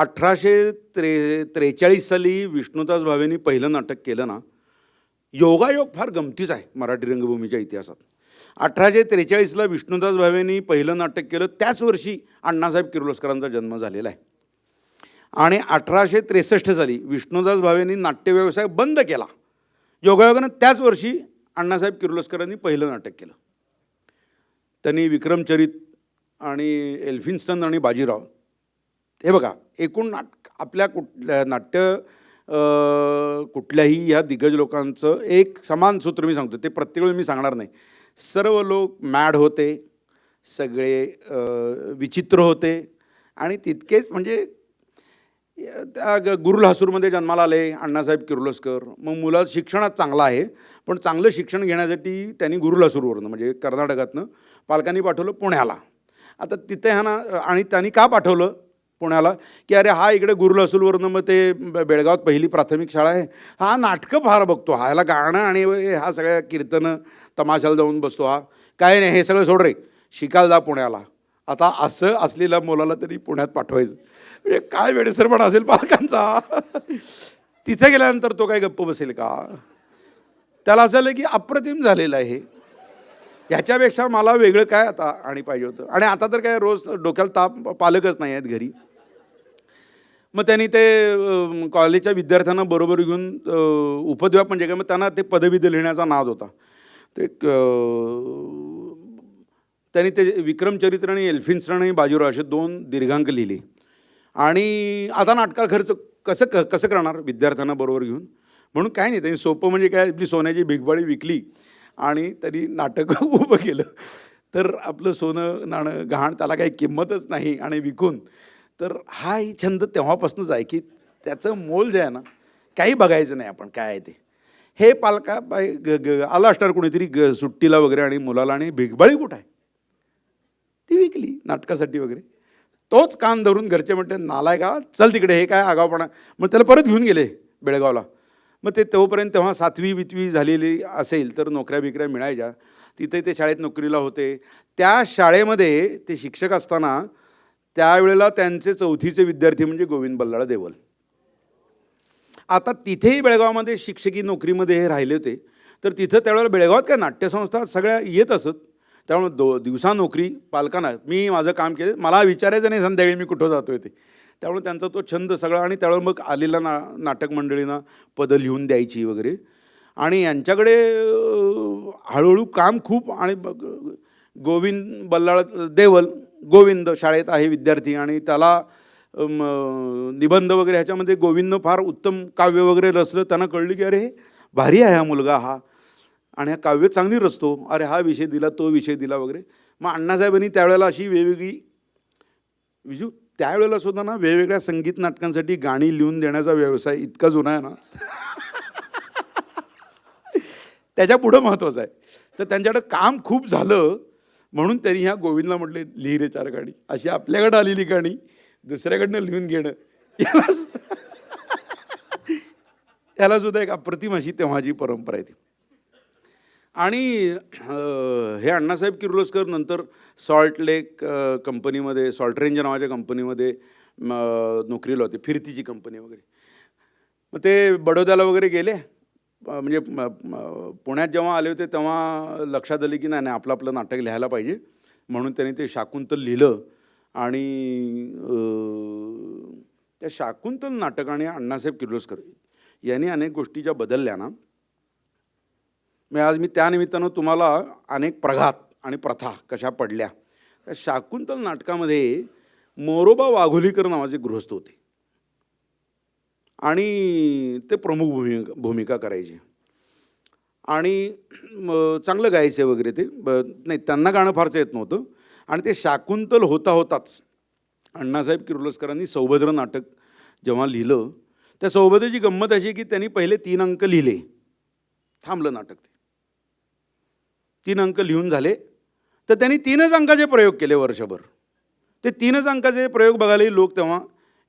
अठराशे त्रे त्रेचाळीस साली विष्णुदास भावेंनी पहिलं नाटक केलं ना योगायोग फार गमतीच आहे मराठी रंगभूमीच्या इतिहासात. अठराशे त्रेचाळीसला विष्णुदास भावेंनी पहिलं नाटक केलं त्याच वर्षी अण्णासाहेब किर्लोस्करांचा जन्म झालेला आहे. आणि अठराशे त्रेसष्ट साली विष्णुदास भावेनी नाट्यव्यवसाय बंद केला. योगायोगानं त्याच वर्षी अण्णासाहेब किर्लोस्करांनी पहिलं नाटक केलं. त्यांनी विक्रमचरित आणि एल्फिन्स्टन आणि बाजीराव हे बघा एकूण नाट आपल्या कुठल्या नाट्य कुठल्याही ह्या दिग्गज लोकांचं एक समान सूत्र मी सांगतो ते प्रत्येक वेळी मी सांगणार नाही. सर्व लोक मॅड होते सगळे विचित्र होते आणि तितकेच म्हणजे त्या ग- गुरुल जन्माला आले अण्णासाहेब किर्लोस्कर. मग मुलं शिक्षणात चांगलं आहे पण चांगलं शिक्षण घेण्यासाठी त्यांनी गुरुल म्हणजे कर्नाटकातनं पालकांनी पाठवलं पुण्याला. आता तिथे ह्या ना आणि त्यांनी का पाठवलं? पुण्याला की अरे हा इकडे गुरुल मग ते ब- बेळगावात पहिली प्राथमिक शाळा आहे. हा नाटकं फार बघतो. हा ह्याला गाणं आणि हा सगळ्या कीर्तनं तमाशाला जाऊन बसतो हा. काय नाही हे सगळं सोड रे. शिकायला जा पुण्याला. आता असं असलेल्या मुलाला तरी पुण्यात पाठवायचं. म्हणजे काय वेडेसरपण असेल पालकांचा. तिथे गेल्यानंतर तो काय गप्प बसेल का? त्याला असं आलं की अप्रतिम झालेलं आहे हे. ह्याच्यापेक्षा मला वेगळं काय आता आणि पाहिजे होतं. आणि आता तर काय रोज डोक्याला ताप पालकच नाही आहेत घरी. मग त्यांनी ते कॉलेजच्या विद्यार्थ्यांना बरोबर घेऊन उपद्व्याप म्हणजे काय मग त्यांना ते पदविध लिहिण्याचा नाद होता. ते त्यांनी ते विक्रमचरित्र आणि एल्फिन्स्टन आणि बाजीराव असे दोन दीर्घांक लिहिले. आणि आता नाटका खर्च कसं क कसं करणार? विद्यार्थ्यांना बरोबर घेऊन. म्हणून काय नाही त्यांनी सोपं म्हणजे काय आपली सोन्याची भिगबाळी विकली आणि त्यांनी नाटक उभं केलं. तर आपलं सोनं नाणं गहाण त्याला काही किंमतच नाही आणि विकून तर हाही छंद तेव्हापासूनच आहे की त्याचं मोल जे आहे ना काही बघायचं नाही आपण काय आहे ते. हे पालका बाय ग ग आला असणार कोणीतरी ग सुट्टीला वगैरे आणि मुलाला आणि भिगबाळी कुठं आहे? ती विकली नाटकासाठी वगैरे. तोच कान धरून घरचे म्हणते नालाय का चल तिकडे हे काय आगावपणा. मग त्याला परत घेऊन गेले बेळगावला. मग ते तोपर्यंत तेव्हा सातवी वितवी झालेली असेल तर नोकऱ्या बिकऱ्या मिळायच्या. तिथे ते शाळेत नोकरीला होते. त्या शाळेमध्ये ते शिक्षक असताना त्यावेळेला त्यांचे चौथीचे विद्यार्थी म्हणजे गोविंद बल्लाळ देवल. आता तिथेही बेळगावमध्ये शिक्षकी नोकरीमध्ये हे राहिले होते. तर तिथं त्यावेळेला बेळगावात काय नाट्यसंस्था सगळ्या येत असत. त्यामुळे दो दिवसा नोकरी पालकांना मी माझं काम केलं. मला विचारायचं नाही संध्याकाळी मी कुठं जातोय ते. त्यामुळे त्यांचा तो छंद सगळा आणि त्यावेळेला मग आलेला ना नाटक मंडळींना पदं लिहून द्यायची वगैरे. आणि यांच्याकडे हळूहळू काम खूप आणि गोविंद बल्लाळ देवल गोविंद शाळेत आहे विद्यार्थी आणि त्याला निबंध वगैरे ह्याच्यामध्ये गोविंदनं फार उत्तम काव्य वगैरे रचलं त्यांना कळलं की अरे भारी आहे हा मुलगा हा. आणि हा काव्य चांगली रचतो. अरे हा विषय दिला तो विषय दिला वगैरे. मग अण्णासाहेबांनी त्यावेळेला अशी वेगवेगळी विजू त्यावेळेला सुद्धा ना वेगवेगळ्या संगीत नाटकांसाठी गाणी लिहून देण्याचा व्यवसाय इतका जुना आहे ना. त्याच्या पुढं महत्त्वाचं आहे. तर त्यांच्याकडं काम खूप झालं. म्हणून त्यांनी ह्या गोविंदला म्हटले लिहि रे चार गाणी. अशी आपल्याकडं आलेली गाणी दुसऱ्याकडनं लिहून घेणं. याला सुद्धा याला सुद्धा एक अप्रतिम अशी तेव्हाची परंपरा आहे ती. आणि हे अण्णासाहेब किर्लोस्कर नंतर सॉल्ट लेक कंपनीमध्ये सॉल्ट रेंज नावाच्या कंपनीमध्ये नोकरीला होते फिरतीची कंपनी वगैरे. मग ते बडोद्याला वगैरे गेले. म्हणजे पुण्यात जेव्हा आले होते तेव्हा लक्षात आले की नाही नाही आपलं आपलं नाटक लिहायला पाहिजे. म्हणून त्यांनी ते शाकुंतल लिहिलं. आणि त्या शाकुंतल नाटक आणि अण्णासाहेब किर्लोस्कर यांनी अनेक गोष्टी ज्या बदलल्या ना. मी आज मी त्यानिमित्तानं तुम्हाला अनेक प्रघात आणि प्रथा कशा पडल्या त्या शाकुंतल नाटकामध्ये मोरोबा वाघोलीकर नावाचे गृहस्थ होते. आणि ते प्रमुख भूमिका भूमिका करायचे. आणि चांगलं गायचे वगैरे ते. ब नाही त्यांना गाणं फारचं येत नव्हतं. आणि ते शाकुंतल होता होताच. अण्णासाहेब किर्लोस्करांनी सौभद्र नाटक जेव्हा लिहिलं त्या सौभद्रची गंमत अशी की त्यांनी पहिले तीन अंक लिहिले. थांबलं नाटक ते. तीन अंक लिहून झाले. तर त्यांनी तीनच अंकाचे प्रयोग केले वर्षभर. ते तीनच अंकाचे प्रयोग बघायलाही लोक तेव्हा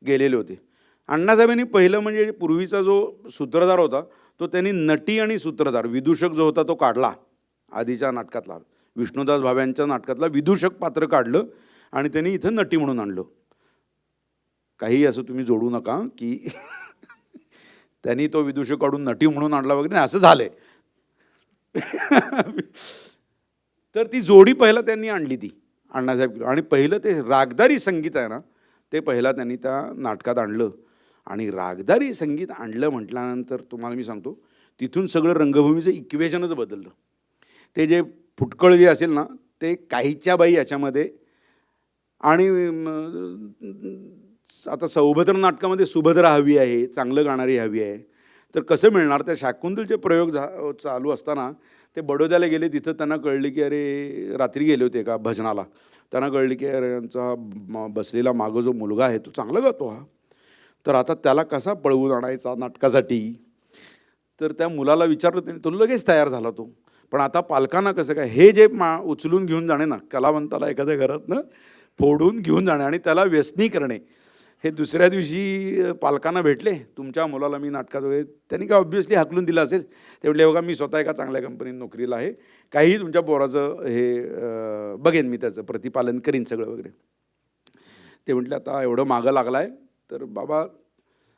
गेलेले होते. अण्णासाहेबांनी पहिलं म्हणजे पूर्वीचा जो सूत्रधार होता तो त्यांनी नटी आणि सूत्रधार विदूषक जो होता तो काढला आधीच्या नाटकातला. विष्णुदास भाव्यांच्या नाटकातला विदूषक पात्र काढलं आणि त्यांनी इथं नटी म्हणून आणलं. काही असं तुम्ही जोडू नका की त्यांनी तो विदूषक काढून नटी म्हणून आणला वगैरे नाही, असं झालंय. तर ती जोडी पहिला त्यांनी आणली ती अण्णासाहेब आणि पहिलं ते रागदारी संगीत आहे ना ते पहिला त्यांनी त्या नाटकात आणलं. आणि रागदारी संगीत आणलं म्हटल्यानंतर तुम्हाला मी सांगतो तिथून सगळं रंगभूमीचं इक्वेशनच बदललं. ते जे फुटकळ जे असेल ना ते काहीच्या बाई याच्यामध्ये आणि आता सौभद्र नाटकामध्ये सुभद्रा हवी आहे चांगलं गाणारी हवी आहे. तर कसं मिळणार? त्या शाकुंतलचे प्रयोग झा चालू असताना ते बडोद्याला गेले तिथं त्यांना कळले की अरे रात्री गेले होते का भजनाला. त्यांना कळले की अरे यांचा म- बसलेला मागं जो मुलगा आहे तो चांगला गातो हा. तर आता त्याला कसा पळवून आणायचा नाटकासाठी? तर त्या मुलाला विचारलं त्यांनी तो लगेच तयार झाला तो. पण आता पालकांना कसं काय हे जे मा उचलून घेऊन जाणे ना कलावंताला एखाद्या घरातनं फोडून घेऊन जाणे आणि त्याला व्यसनी करणे हे दुसऱ्या दिवशी पालकांना भेटले. तुमच्या मुलाला मी नाटकात वगैरे त्यांनी काय ऑब्व्हियसली हकलून दिलं असेल. ते म्हटले बघा मी स्वतः एका चांगल्या कंपनीत नोकरीला आहे. काहीही तुमच्या पोराचं हे बघेन मी त्याचं प्रतिपालन करीन सगळं वगैरे. ते म्हटलं आता एवढं मागं लागलं आहे तर बाबा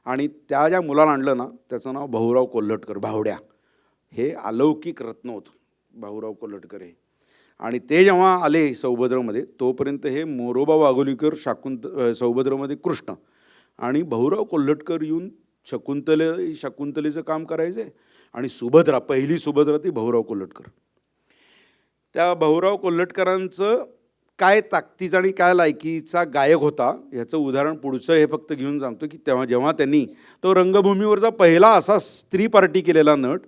आणि त्या ज्या मुलाला आणलं ना त्याचं नाव भाऊराव कोल्हटकर भावड्या. हे अलौकिक रत्न होतं भाऊराव कोल्हटकर हे. आणि ते जेव्हा आले सौभद्रमध्ये तोपर्यंत हे मोरोबा वाघोलीकर शाकुंत सौभद्रमध्ये कृष्ण. आणि भाऊराव कोल्हटकर येऊन शकुंतले शकुंतलेचं काम करायचे आणि सुभद्रा पहिली सुभद्रा ती भाऊराव कोल्हटकर. त्या भाऊराव कोल्हटकरांचं काय ताकदीचा आणि काय लायकीचा गायक होता ह्याचं उदाहरण पुढचं हे फक्त घेऊन सांगतो की तेव्हा जेव्हा त्यांनी तो रंगभूमीवरचा पहिला असा स्त्री पार्टी केलेला नट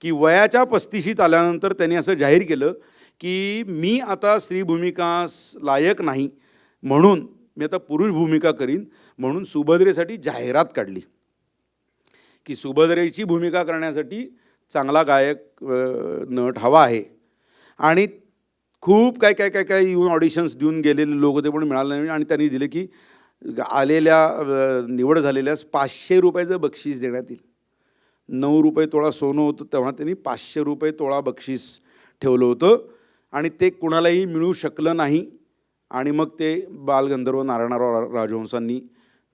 की वयाच्या पस्तीशीत आल्यानंतर त्यांनी असं जाहीर केलं की मी आता स्त्री भूमिका लायक नाही म्हणून मी आता पुरुष भूमिका करीन म्हणून सुभद्रेसाठी जाहिरात काढली. की सुभद्रेची भूमिका करण्यासाठी चांगला गायक नट हवा आहे. आणि खूप काय काय काय काय येऊन ऑडिशन्स देऊन गेलेले लोक होते पण मिळाले नाही. आणि त्यांनी दिले की आलेल्या निवड झालेल्यास पाचशे रुपयाचं बक्षीस देण्यात येईल. नऊ रुपये तोळा सोनं होतं तेव्हा त्यांनी पाचशे रुपये तोळा बक्षीस ठेवलं होतं. आणि ते कुणालाही मिळू शकलं नाही. आणि मग ते बालगंधर्व नारायणराव राजवंशांनी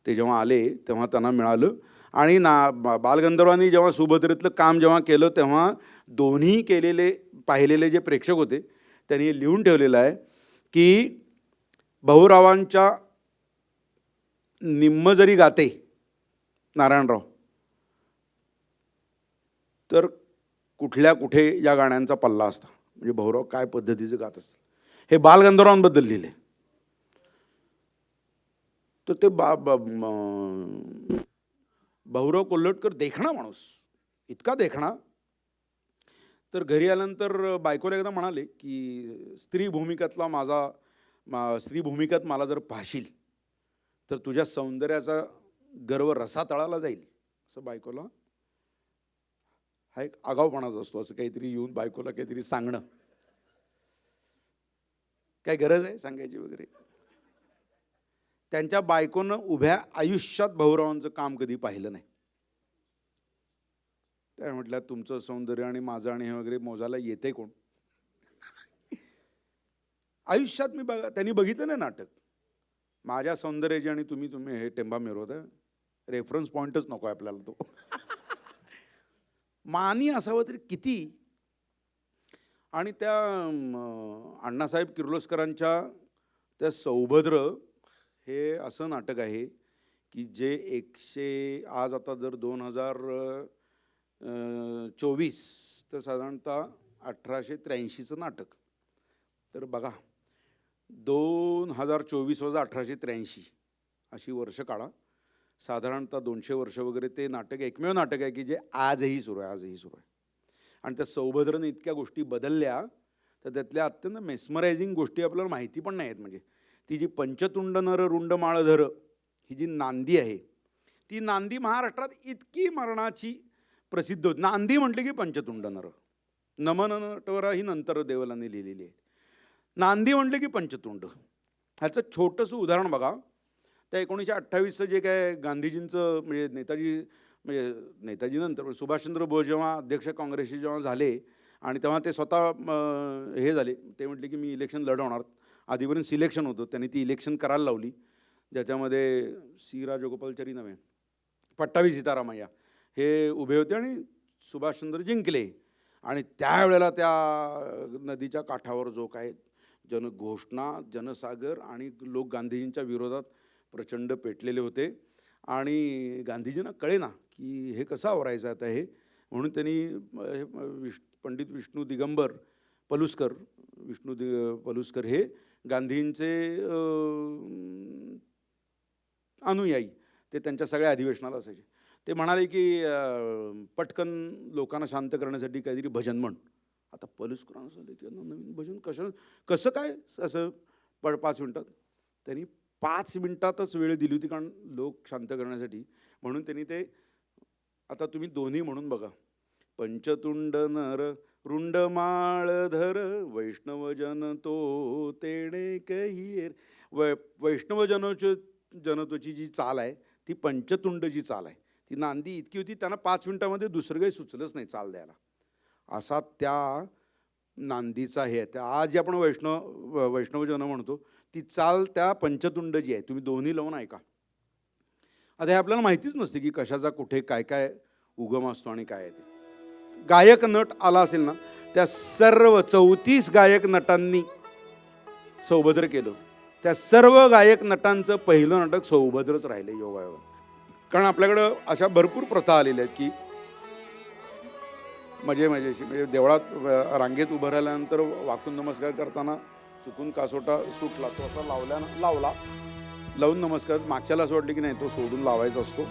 ते जेव्हा आले तेव्हा त्यांना मिळालं. आणि ना बालगंधर्वांनी जेव्हा सुभद्रेतलं काम जेव्हा केलं तेव्हा दोन्ही केलेले पाहिलेले जे प्रेक्षक होते त्यांनी लिहून ठेवलेलं आहे की भाऊरावांच्या निम्म जरी गाते नारायणराव तर कुठल्या कुठे या गाण्यांचा पल्ला असता? म्हणजे भाऊराव काय पद्धतीचं गात असतात हे बालगंधर्वांबद्दल लिहिले. तर ते बा बा- भाऊराव कोल्हटकर देखणा माणूस. इतका देखणा तर घरी आल्यानंतर बायकोला एकदा म्हणाले की स्त्री भूमिकातला माझा मा स्त्री भूमिकात मला जर पाहशील तर तुझ्या सौंदर्याचा गर्व रसातळाला जाईल. असं बायकोला हा एक आगाऊपणाच असतो असं काहीतरी येऊन बायकोला काहीतरी सांगणं. काय गरज आहे सांगायची वगैरे? त्यांच्या बायकोनं उभ्या आयुष्यात भाऊरावांचं काम कधी पाहिलं नाही. काय म्हटलं तुमचं सौंदर्य आणि माझं आणि हे वगैरे मोजायला येते कोण? आयुष्यात मी बघा त्यांनी बघितलं ना नाटक. माझ्या सौंदर्याची आणि तुम्ही तुम्ही हे टेंबा मिरवत रेफरन्स पॉईंटच नको आहे आपल्याला तो. मानी असावं तरी किती? आणि त्या अण्णासाहेब किर्लोस्करांच्या त्या सौभद्र हे असं नाटक आहे की जे एकशे आज आता जर दोन हजार चोवीस तर साधारणतः अठराशे त्र्याऐंशीचं नाटक. तर बघा दोन हजार चोवीस वजा अठराशे त्र्याऐंशी अशी वर्ष काढा. साधारणतः दोनशे वर्ष वगैरे ते नाटक एकमेव नाटक आहे की जे आजही सुरू आहे आजही सुरू आहे. आणि त्या सौभद्रने इतक्या गोष्टी बदलल्या तर त्यातल्या अत्यंत मेस्मरायझिंग गोष्टी आपल्याला माहिती पण नाही आहेत म्हणजे ती जी पंचतुंड नर रुंड माळधर ही जी नांदी आहे ती नांदी महाराष्ट्रात इतकी मरणाची प्रसिद्ध होत. नांदी म्हटली की पंचतुंड नर. नमन नटवरा ही नंतर देवलांनी लिहिलेली आहे नांदी म्हटलं की पंचतुंड. ह्याचं छोटंसं उदाहरण बघा. त्या एकोणीसशे अठ्ठावीसचं जे काय गांधीजींचं म्हणजे नेताजी म्हणजे नेताजीनंतर सुभाषचंद्र बोस जेव्हा अध्यक्ष काँग्रेसचे जेव्हा झाले आणि तेव्हा ते स्वतः हे झाले. ते म्हटले की मी इलेक्शन लढवणार. आधीपर्यंत सिलेक्शन होतं. त्यांनी ती इलेक्शन करायला लावली. ज्याच्यामध्ये सी राजगोपालचारी नव्हे. पट्टावी सीतारामय्या. हे उभे होते आणि सुभाषचंद्र जिंकले. आणि त्यावेळेला त्या नदीच्या काठावर जो काय जन घोषणा जनसागर आणि लोक गांधीजींच्या विरोधात प्रचंड पेटलेले होते. आणि गांधीजींना कळेना की हे कसं आवरायचं आता हे. म्हणून त्यांनी हे, विश पंडित विष्णू दिगंबर पलुस्कर विष्णू दि पलुस्कर हे गांधींचे अनुयायी. ते त्यांच्या सगळ्या अधिवेशनाला असायचे. ते म्हणाले की पटकन लोकांना शांत करण्यासाठी काहीतरी भजन म्हण. आता पलुस्करांना झालं की नवीन भजन कशा कसं काय असं प पाच मिनटात? त्यांनी पाच मिनटातच वेळ दिली होती कारण लोक शांत करण्यासाठी. म्हणून त्यांनी ते आता तुम्ही दोन्ही म्हणून बघा. पंचतुंड नर रुंड माळधर वैष्णवजन तो तेणे कहिर वै वैष्णव जनत्वची जनतोची जी चाल आहे ती पंचतुंड जी चाल आहे. ती नांदी इतकी होती त्यांना पाच मिनिटामध्ये दुसरं काही सुचलंच नाही चाल द्यायला. असा त्या नांदीचा हे आहे. त्या आज जे आपण वैष्णव व- वैष्णवजन म्हणतो ती चाल त्या पंचतुंड जी आहे तुम्ही दोन्ही लावून ऐका. आता हे आपल्याला माहितीच नसते की कशाचा कुठे काय काय उगम असतो आणि काय आहे ते. गायक नट आला असेल ना त्या सर्व चौतीस गायक नटांनी सौभद्र केलं. त्या सर्व गायक नटांचं पहिलं नाटक सौभद्रच राहिले योगायोग कारण आपल्याकडं अशा भरपूर प्रथा आलेल्या आहेत की मजे मजेशी म्हणजे देवळात रांगेत उभं राहिल्यानंतर वाकून नमस्कार करताना चुकून कासोटा सुटला. तो असा लावल्यानं लावला. लावून नमस्कार. मागच्याला असं वाटलं की नाही तो सोडून लावायचा असतो.